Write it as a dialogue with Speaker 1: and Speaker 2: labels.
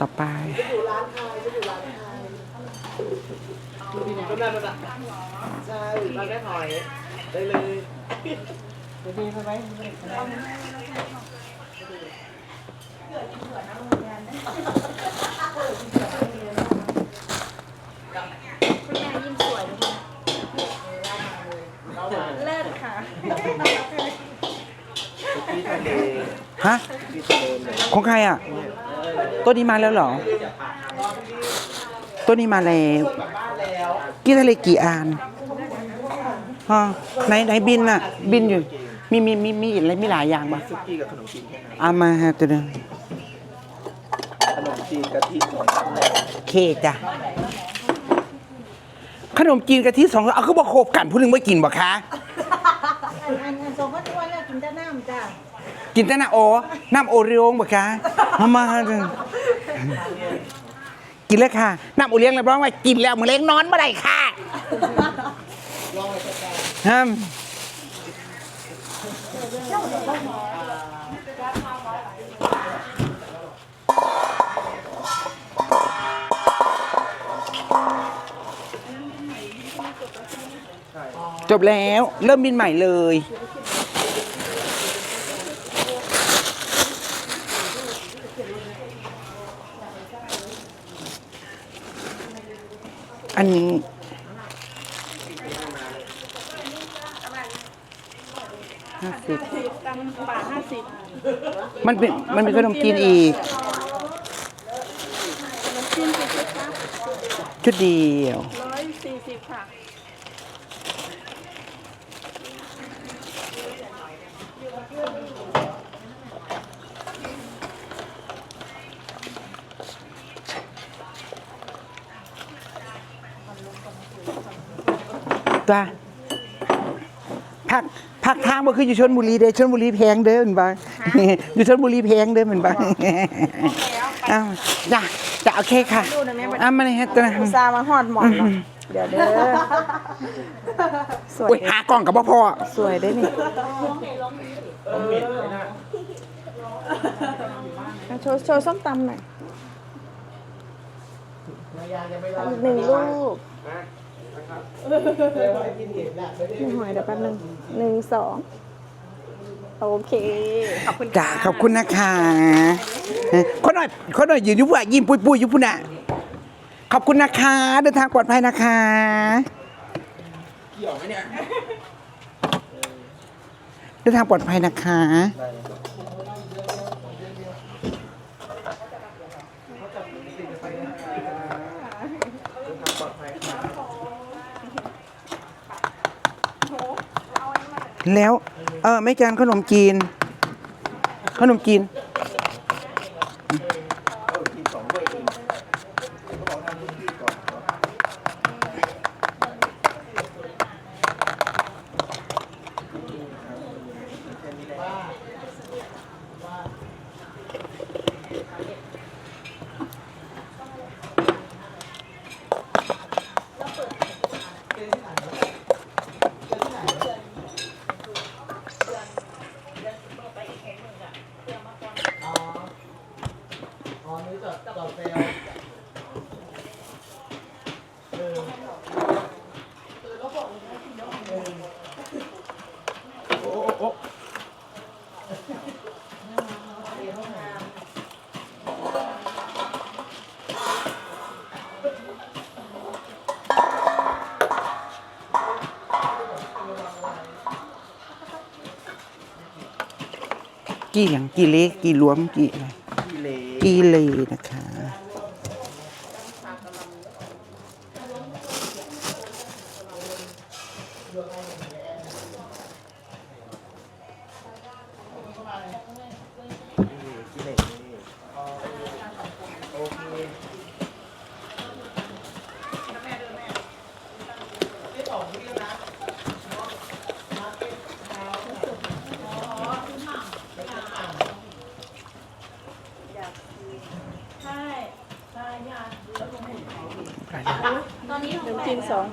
Speaker 1: ต่อไป
Speaker 2: อยู่ร้านไทยจะอยู่ร้านไทยก็ได้มาจากใช่ร้านแม่หอยได้เลย
Speaker 3: ดีไปไหม
Speaker 4: คุณแม่ยิ้มสวยเลยเลิศค่ะ
Speaker 2: ที่ทะเล
Speaker 1: ฮะ
Speaker 2: ที่ทะเลเลย
Speaker 1: ของใครอะ ตัวนี้มาแล้วเหรอตัวนี้มาแล้วกี่ทะเลกี่อันฮะไหนไหนบินอะ บินอยู่ มีมีมีมีอะไรมีหลายอย่างปะ
Speaker 2: ซุกี้กับขนมจีนแค่นั้น
Speaker 1: เอามาฮะตัวนึง
Speaker 2: ขนมจีนกะทิของแดง
Speaker 1: เคกจ้ะขนมจีนกะทิสองเอาคือบอกโคบกันผู้หนึงไม่กินบ่คะ
Speaker 4: อันอันอันสองพันตัวแล้วกินแต่น้ำจ้ะ
Speaker 1: กินแต่น้ำโอ น้ำโอเรียงบ่คะมามากินเลยค่ะ น้ำโอเลี้ยงรับรองว่ากินแล้วมือเล็กนอนเมื่อไรค่ะฮัมจบแล้ว เริ่มบินใหม่เลย อันนี้ห้าสิบ
Speaker 4: ตังบาทห้าสิบ
Speaker 1: มันเป็นมันเป็นขนมจีนอีก
Speaker 4: น้ำจิ้มเป็นชุดละ
Speaker 1: ชุดเดียว
Speaker 4: ร้อยสี่สิบค่ะ
Speaker 1: ตัวพักพักทางบ่คืออยู่ชนบุรีเด้ชนบุรีแพงเด้อเหมือนบ้างอยู่ชนบุรีแพงเด้อเหมือนบ้างอ้าวจ้ะจะโอเคค่ะอ้ามาเลยฮะตัวนั้น
Speaker 4: ซามาหอดหมอนเนาะเดี๋ยวเด้อสวย
Speaker 1: โอ้ยหากล่องกับพ่อพ่อ
Speaker 4: สวยได้นี่โชว์โชว์ส้มตำหน่อย หนึ่งลูกหนึ่งหอยเดี๋ยวแป๊บนึงหนึ่งสองโอเค ขอบคุณ
Speaker 1: จ้าขอบคุณนะคะคนหน่อยคนหน่อยยืนอยุบว่ายิ้มปุยปุยๆอยุบพุ่นน่ะขอบคุณนะคะ เดินทางปลอดภัยนะคะ
Speaker 2: เกี่ยวไหมเนี่ย
Speaker 1: เดินทางปลอดภัยนะคะ
Speaker 2: ปลอดภัยค่ะ
Speaker 1: แล้วเออไม่จานขนมจีน ขนมจีน
Speaker 2: เอาทีสองด้วยเองเขาบอกทำซุกี้ก่อน อ๋อนี่จอดจอดเซลโอ้โอ้
Speaker 1: กี่อย่างกี่เล็กกี่รวมกี่อะไร
Speaker 2: ที่เล
Speaker 1: กี่เลยนะคะ
Speaker 2: ที่เลโอเค
Speaker 4: น้ำจิ้มสอง